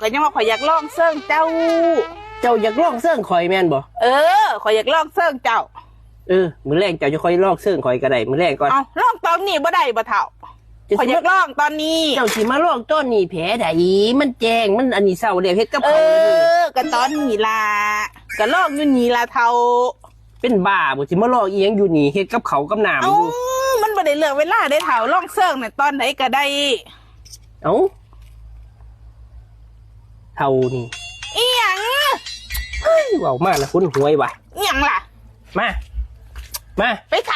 ก็ยังว่าข่อยอยากลองเซิงเจ้า เจ้าอยากลองเสื่องข่อยแม่นบ่เออข่อยอยากลองเซิงเจ้า เออมื้อแรกเจ้าจะค่อยลองเสื่องข่อยก็ได้มื้อแรกก่อนเอาลองตอนนี้บ่ได้บ่เท่าจะข่อยสิอยากมาลองตอนนี้ เจ้าสิมาลองต้นนี่แผลใดมันแจงมันอันนี้เศร้าแล้วเฮ็ดกับเอเขาเลยนี่อก็ตอนนี้ล่ะก็ลองอยู่นี่ล่ะเท่า เป็นบ้าบ่สิมาลองอีหยังอยู่นี่เฮ็ดกับเขาวกับน้ำเอ้าอยู่มันบ่ได้เลือกเวลาได้เท่าลองเซิงเนี่ยตอนไหนก็ได้เอ้า เท่านี่อีหยังเฮ้ยเว้ามาแล้วคุณหวยว่ะอีหยังล่ะ มา มา ไปไถ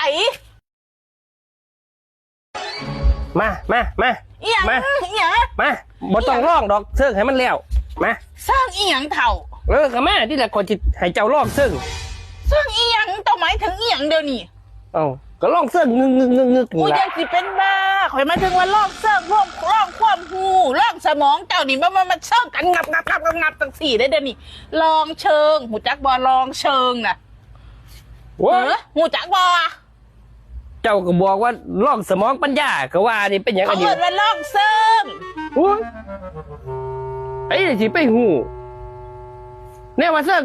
มา มา มา อีหยังมา อีหยังมาบ่ต้องร้องดอกเซิ่งให้มันแล้ว มาเซิงอีหยังเท่าเออก็มาที่แหละคนจิให้เจ้าร้องเซิ่งเซิงอีหยังต้องหมายถึงอีหยังเดี๋ยวนี้เอ้าก็ร้องเซิ่งงึกงึกงึกงึกกูนี่ยัล่ะงสิเป็นบ้าข่อยมาถึงว่าลอกเซิงพวกลอกความหูลอก สมองเจ้านี่มันมันมันเชิงกันงับงับงับงับงับจังสี่ได้เดี๋ยวนี้ลองเชิงหูจักบอลองเชิงน่ะโว้เอยอหูจักบอเจ้าก็บอกว่าร้องสมองปัญญาก็ว่านี่เป็นหยังเขาอันนี้เอินว่าลอกเซิงโอ้ยไอ้นี่สิไปหูแน่ว่าเซิ่ง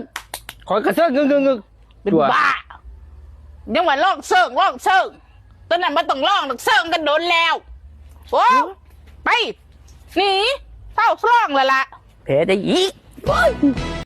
ขอยกระเซิ่งงึกงึกงึกเป็นตัวบ้ายังว่าลอกเซิงลอกเซิงตอนนั้นมันต้องลอกหนักเซิงกันโดนแล้วโอ้ไป หนีเศร้าคล่องแล้วละ แผลได้อีก